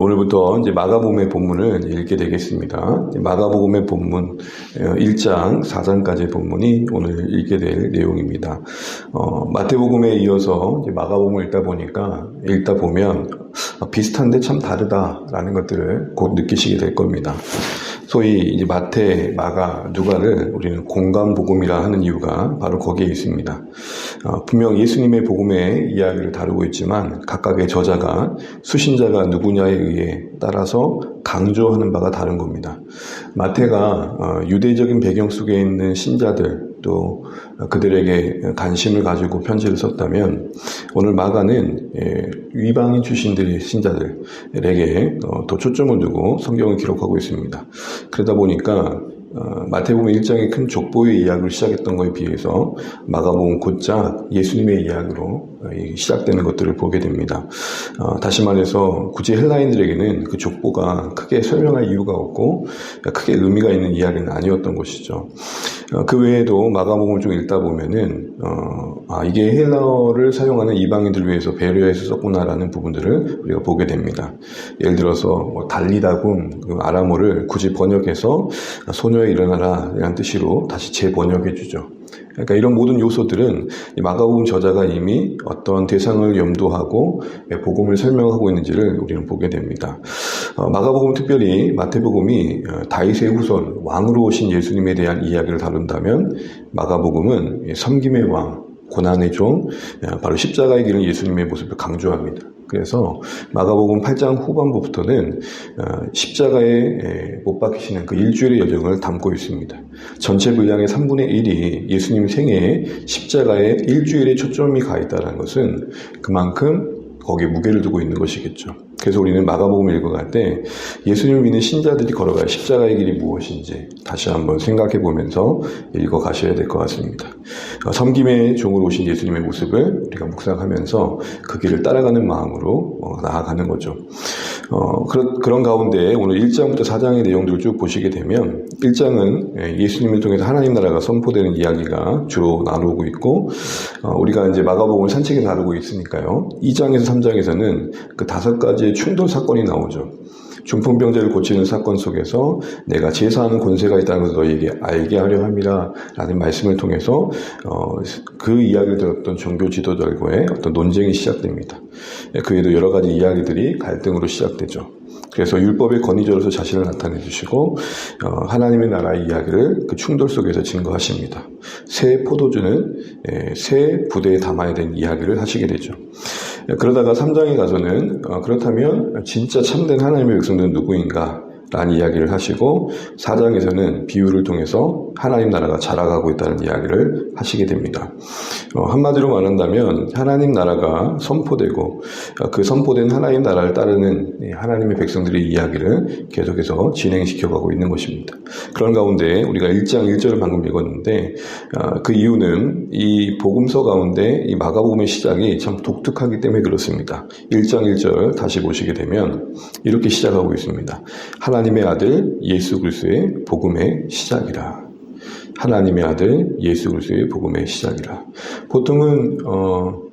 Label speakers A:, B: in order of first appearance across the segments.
A: 오늘부터 이제 마가복음의 본문을 읽게 되겠습니다. 마가복음의 본문 1장 4장까지의 본문이 오늘 읽게 될 내용입니다. 어, 마태복음에 이어서 마가복음을 읽다 보니까 읽다 보면 비슷한데 참 다르다라는 것들을 곧 느끼시게 될 겁니다. 소위 이제 마태, 마가, 누가를 우리는 공간 복음이라 하는 이유가 바로 거기에 있습니다. 어, 분명 예수님의 복음의 이야기를 다루고 있지만 각각의 저자가 수신자가 누구냐에 의해 따라서 강조하는 바가 다른 겁니다. 마태가 어, 유대적인 배경 속에 있는 신자들 또 그들에게 관심을 가지고 편지를 썼다면 오늘 마가는 예, 위방인 출신들의 신자들에게 어, 더 초점을 두고 성경을 기록하고 있습니다. 그러다 보니까 어, 마태복음 1장의 큰 족보의 이야기를 시작했던 것에 비해서 마가복음 곧장 예수님의 이야기로 어, 시작되는 것들을 보게 됩니다. 어, 다시 말해서 굳이 헬라인들에게는 그 족보가 크게 설명할 이유가 없고 크게 의미가 있는 이야기는 아니었던 것이죠. 그 외에도 마가복음을 좀 읽다 보면은 아, 이게 헬라어를 사용하는 이방인들 위해서 배려해서 썼구나라는 부분들을 우리가 보게 됩니다. 예를 들어서 뭐 달리다군 그 아람어를 굳이 번역해서 소녀에 일어나라 이런 뜻으로 다시 재번역해 주죠. 그러니까 이런 모든 요소들은 마가복음 저자가 이미 어떤 대상을 염두하고 복음을 설명하고 있는지를 우리는 보게 됩니다. 어, 마가복음 특별히 마태복음이 어, 다윗의 후손 왕으로 오신 예수님에 대한 이야기를 다룬다면 마가복음은 섬김의 왕, 고난의 종, 어, 바로 십자가의 길은 예수님의 모습을 강조합니다. 그래서 마가복음 8장 후반부부터는 십자가에 못 박히시는 그 일주일의 여정을 담고 있습니다. 전체 분량의 3분의 1이 예수님 생애에 십자가에 일주일의 초점이 가 있다는 것은 그만큼 거기에 무게를 두고 있는 것이겠죠. 그래서 우리는 마가복음 읽어갈 때 예수님을 믿는 신자들이 걸어갈 십자가의 길이 무엇인지 다시 한번 생각해 보면서 읽어 가셔야 될 것 같습니다. 어, 섬김의 종으로 오신 예수님의 모습을 우리가 묵상하면서 그 길을 따라가는 마음으로 어, 나아가는 거죠. 어, 그런, 가운데 오늘 1장부터 4장의 내용들을 쭉 보시게 되면 1장은 예수님을 통해서 하나님 나라가 선포되는 이야기가 주로 나누고 있고 어, 우리가 이제 마가복음을 산책에 다루고 있으니까요. 2장에서 3장에서는 그 다섯 가지의 충돌 사건이 나오죠. 중풍병자를 고치는 사건 속에서 내가 제사하는 권세가 있다는 것을 너희에게 알게 하려 함이라 라는 말씀을 통해서 어, 그 이야기를 들었던 종교 지도자들과의 어떤 논쟁이 시작됩니다. 그 외에도 여러 가지 이야기들이 갈등으로 시작되죠. 그래서 율법의 권위자로서 자신을 나타내 주시고 어, 하나님의 나라의 이야기를 그 충돌 속에서 증거하십니다. 새 포도주는 에, 새 부대에 담아야 되는 이야기를 하시게 되죠. 그러다가 3장에 가서는 어, 그렇다면 진짜 참된 하나님의 백성들은 누구인가? 라는 이야기를 하시고 4장에서는 비유를 통해서 하나님 나라가 자라가고 있다는 이야기를 하시게 됩니다. 어, 한마디로 말한다면 하나님 나라가 선포되고 어, 그 선포된 하나님 나라를 따르는 하나님의 백성들의 이야기를 계속해서 진행시켜 가고 있는 것입니다. 그런 가운데 우리가 1장 1절을 방금 읽었는데 어, 그 이유는 이 복음서 가운데 이 마가복음의 시작이 참 독특하기 때문에 그렇습니다. 1장 1절 다시 보시게 되면 이렇게 시작하고 있습니다. 하나 님의 아들 예수 그리스도의 복음의 시작이라. 하나님의 아들 예수 그리스도의 복음의 시작이라. 보통은 어,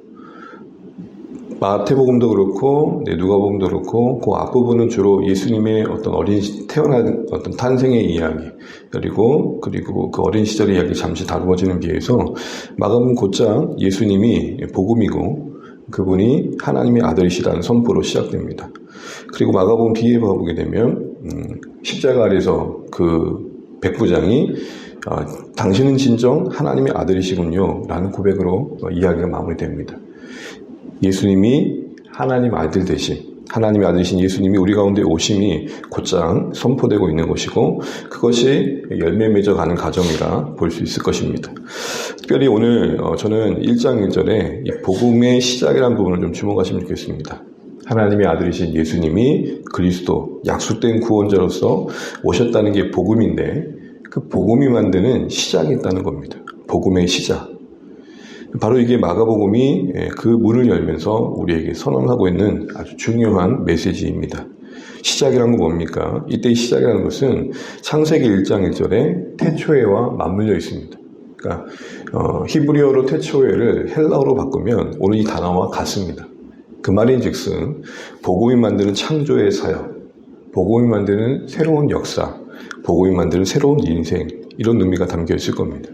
A: 마태복음도 그렇고 네, 누가복음도 그렇고 그 앞부분은 주로 예수님의 어떤 어린 태어난 어떤 탄생의 이야기 그리고 그리고 그 어린 시절의 이야기 잠시 다루어지는 비해서 마가복음 곧장 예수님이 복음이고 그분이 하나님의 아들이시라는 선포로 시작됩니다. 그리고 마가복음 뒤에 봐보게 되면 음, 십자가 아래서 그 백부장이 어, 당신은 진정 하나님의 아들이시군요. 라는 고백으로 어, 이야기가 마무리됩니다. 예수님이 하나님 아들 대신 하나님의 아들이신 예수님이 우리 가운데 오심이 곧장 선포되고 있는 것이고 그것이 열매 맺어가는 과정이라 볼 수 있을 것입니다. 특별히 오늘 어, 저는 1장 1절에 복음의 시작이라는 부분을 좀 주목하시면 좋겠습니다. 하나님의 아들이신 예수님이 그리스도 약속된 구원자로서 오셨다는 게 복음인데 그 복음이 만드는 시작이 있다는 겁니다. 복음의 시작. 바로 이게 마가복음이 예, 그 문을 열면서 우리에게 선언하고 있는 아주 중요한 메시지입니다. 시작이란 건 뭡니까? 이때의 시작이라는 것은 창세기 1장 1절에 태초에와 맞물려 있습니다. 그러니까 어, 히브리어로 태초에를 헬라어로 바꾸면 오늘 이 단어와 같습니다. 그 말인즉슨 복음이 만드는 창조의 사역, 복음이 만드는 새로운 역사, 복음이 만드는 새로운 인생 이런 의미가 담겨 있을 겁니다.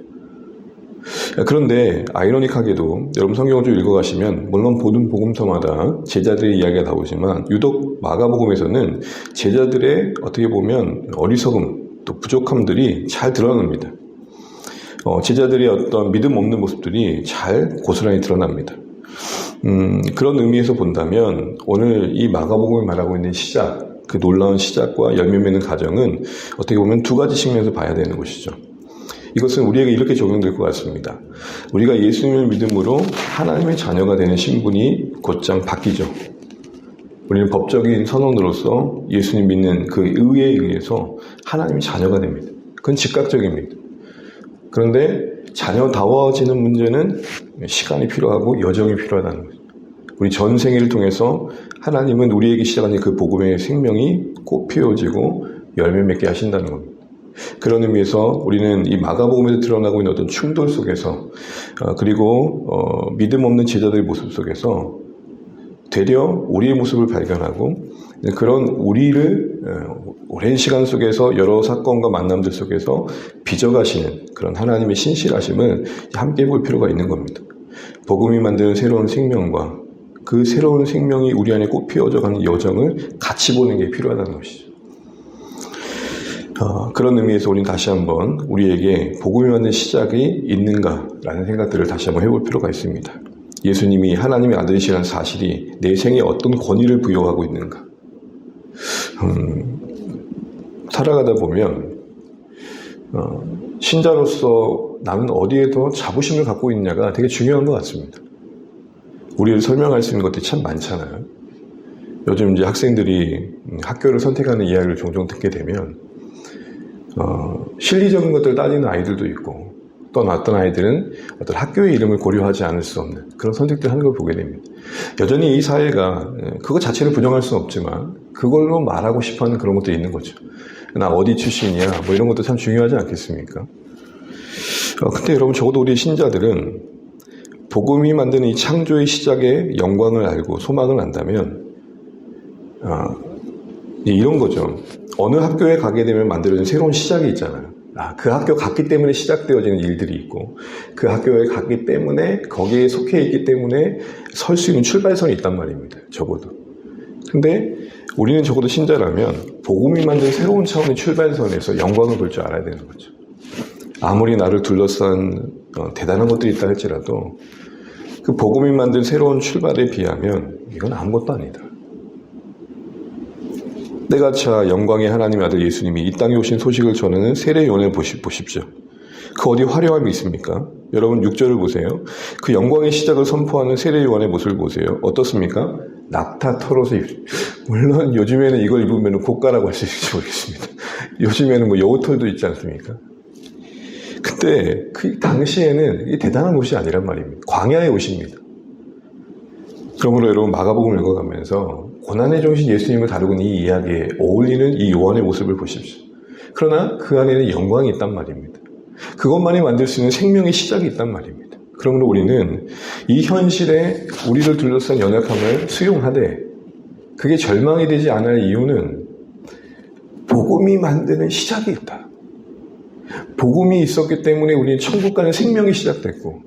A: 그런데 아이러닉하게도 여러분 성경을 좀 읽어가시면 물론 모든 복음서마다 제자들의 이야기가 나오지만 유독 마가복음에서는 제자들의 어떻게 보면 어리석음 또 부족함들이 잘 드러납니다. 어, 제자들의 어떤 믿음 없는 모습들이 잘 고스란히 드러납니다. 음, 그런 의미에서 본다면 오늘 이 마가복음이 말하고 있는 시작, 그 놀라운 시작과 열매 맺는 과정은 어떻게 보면 두 가지 측면에서 봐야 되는 것이죠. 이것은 우리에게 이렇게 적용될 것 같습니다. 우리가 예수님을 믿음으로 하나님의 자녀가 되는 신분이 곧장 바뀌죠. 우리는 법적인 선언으로서 예수님 믿는 그 의에 의해서 하나님의 자녀가 됩니다. 그건 즉각적입니다. 그런데 자녀다워지는 문제는 시간이 필요하고 여정이 필요하다는 거죠. 우리 전생일을 통해서 하나님은 우리에게 시작하는 그 복음의 생명이 꽃 피워지고 열매 맺게 하신다는 겁니다. 그런 의미에서 우리는 이 마가복음에서 드러나고 있는 어떤 충돌 속에서 어, 그리고 어, 믿음 없는 제자들의 모습 속에서 되려 우리의 모습을 발견하고 그런 우리를 어, 오랜 시간 속에서 여러 사건과 만남들 속에서 빚어가시는 그런 하나님의 신실하심을 함께 볼 필요가 있는 겁니다. 복음이 만드는 새로운 생명과 그 새로운 생명이 우리 안에 꽃 피어져 가는 여정을 같이 보는 게 필요하다는 것이죠. 어, 그런 의미에서 우리는 다시 한번 우리에게 복음이 만든 시작이 있는가라는 생각들을 다시 한번 해볼 필요가 있습니다. 예수님이 하나님의 아들이시라는 사실이 내 생에 어떤 권위를 부여하고 있는가. 음, 살아가다 보면 어, 신자로서 나는 어디에 더 자부심을 갖고 있냐가 되게 중요한 것 같습니다. 우리를 설명할 수 있는 것들이 참 많잖아요. 요즘 이제 학생들이 학교를 선택하는 이야기를 종종 듣게 되면 어, 실리적인 것들을 따지는 아이들도 있고 또 어떤 아이들은 어떤 학교의 이름을 고려하지 않을 수 없는 그런 선택들을 하는 걸 보게 됩니다. 여전히 이 사회가 예, 그거 자체를 부정할 수는 없지만 그걸로 말하고 싶어하는 그런 것도 있는 거죠. 나 어디 출신이야 뭐 이런 것도 참 중요하지 않겠습니까? 어, 근데 여러분 적어도 우리 신자들은 복음이 만드는 이 창조의 시작의 영광을 알고 소망을 안다면 어, 이런 거죠. 어느 학교에 가게 되면 만들어진 새로운 시작이 있잖아요. 아, 그 학교 갔기 때문에 시작되어지는 일들이 있고, 그 학교에 갔기 때문에, 거기에 속해 있기 때문에 설 수 있는 출발선이 있단 말입니다. 적어도. 근데 우리는 적어도 신자라면, 복음이 만든 새로운 차원의 출발선에서 영광을 볼 줄 알아야 되는 거죠. 아무리 나를 둘러싼 어, 대단한 것들이 있다 할지라도, 그 복음이 만든 새로운 출발에 비하면, 이건 아무것도 아니다. 때가 차 영광의 하나님의 아들 예수님이 이 땅에 오신 소식을 전하는 세례 요한을 보십시오. 그 어디 화려함이 있습니까? 여러분 6절을 보세요. 그 영광의 시작을 선포하는 세례 요한의 모습을 보세요. 어떻습니까? 낙타 털어서 입. 물론 요즘에는 이걸 입으면 고가라고 할 수 있을지 모르겠습니다. 요즘에는 뭐 여우털도 있지 않습니까? 그때 그 당시에는 이 대단한 옷이 아니란 말입니다. 광야의 옷입니다. 그러므로 여러분 마가복음 읽어가면서 고난의 정신 예수님을 다루고 이 이야기에 어울리는 이 요한의 모습을 보십시오. 그러나 그 안에는 영광이 있단 말입니다. 그것만이 만들 수 있는 생명의 시작이 있단 말입니다. 그러므로 우리는 이 현실에 우리를 둘러싼 연약함을 수용하되 그게 절망이 되지 않을 이유는 복음이 만드는 시작이 있다. 복음이 있었기 때문에 우리는 천국 가는 생명이 시작됐고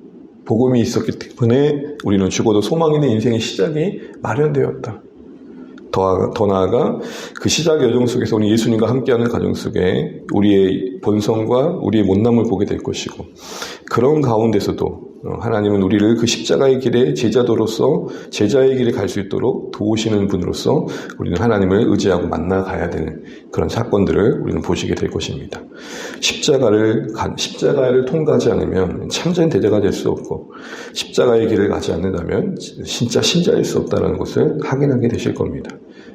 A: 복음이 있었기 때문에 우리는 죽어도 소망 있는 인생의 시작이 마련되었다. 더, 더 나아가 그 시작 여정 속에서 우리 예수님과 함께하는 가정 속에 우리의 본성과 우리의 못남을 보게 될 것이고 그런 가운데서도 어, 하나님은 우리를 그 십자가의 길에 제자도로서 제자의 길에 갈 수 있도록 도우시는 분으로서 우리는 하나님을 의지하고 만나가야 되는 그런 사건들을 우리는 보시게 될 것입니다. 십자가를 십자가를 통과하지 않으면 참된 대자가 될 수 없고 십자가의 길을 가지 않는다면 진짜 신자일 수 없다는 것을 확인하게 되실 겁니다.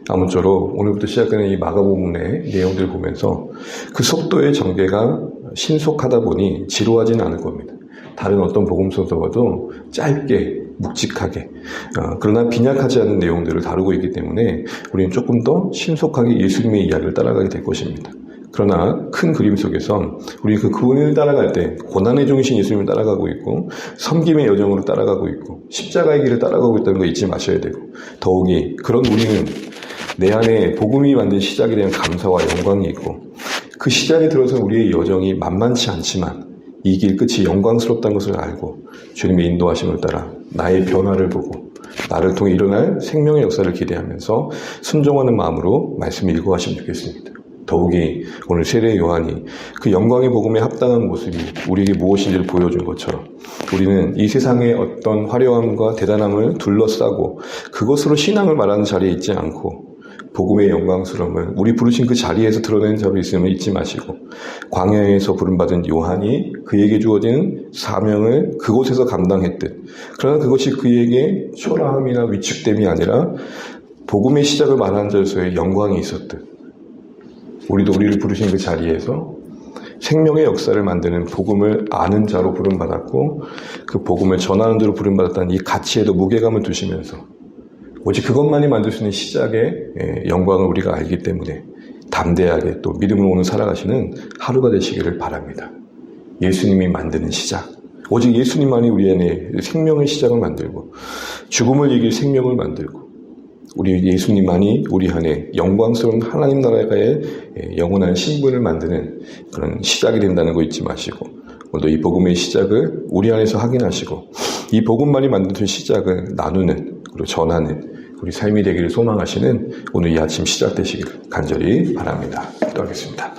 A: 아무쪼록 오늘부터 시작하는 이 마가복음의 내용들을 보면서 그 속도의 전개가 신속하다 보니 지루하지는 않을 겁니다. 다른 어떤 복음서도와도 짧게 묵직하게 어, 그러나 빈약하지 않은 내용들을 다루고 있기 때문에 우리는 조금 더 신속하게 예수님의 이야기를 따라가게 될 것입니다. 그러나 큰 그림 속에서 우리 그 그분을 따라갈 때 고난의 종이신 예수님을 따라가고 있고 섬김의 여정으로 따라가고 있고 십자가의 길을 따라가고 있다는 거 잊지 마셔야 되고 더욱이 그런 우리는 내 안에 복음이 만든 시작에 대한 감사와 영광이 있고 그 시작에 들어서 우리의 여정이 만만치 않지만 이 길 끝이 영광스럽다는 것을 알고 주님의 인도하심을 따라 나의 변화를 보고 나를 통해 일어날 생명의 역사를 기대하면서 순종하는 마음으로 말씀을 읽어가시면 좋겠습니다. 더욱이 오늘 세례 요한이 그 영광의 복음에 합당한 모습이 우리에게 무엇인지를 보여준 것처럼 우리는 이 세상의 어떤 화려함과 대단함을 둘러싸고 그것으로 신앙을 말하는 자리에 있지 않고 복음의 영광스러움을 우리 부르신 그 자리에서 드러내는 자로 있음을 잊지 마시고 광야에서 부름받은 요한이 그에게 주어진 사명을 그곳에서 감당했듯 그러나 그것이 그에게 초라함이나 위축됨이 아니라 복음의 시작을 말하는 자로서의 영광이 있었듯 우리도 우리를 부르신 그 자리에서 생명의 역사를 만드는 복음을 아는 자로 부름받았고 그 복음을 전하는 자로 부름받았다는 이 가치에도 무게감을 두시면서 오직 그것만이 만들 수 있는 시작의 예, 영광을 우리가 알기 때문에 담대하게 또 믿음으로 오는 살아가시는 하루가 되시기를 바랍니다. 예수님이 만드는 시작. 오직 예수님만이 우리 안에 생명의 시작을 만들고 죽음을 이길 생명을 만들고 우리 예수님만이 우리 안에 영광스러운 하나님 나라의 예, 영원한 신분을 만드는 그런 시작이 된다는 거 잊지 마시고 오늘도 이 복음의 시작을 우리 안에서 확인하시고 이 복음만이 만드는 시작을 나누는 그리고 전하는 우리 삶이 되기를 소망하시는 오늘 이 아침 시작되시기를 간절히 바랍니다. 기도하겠습니다.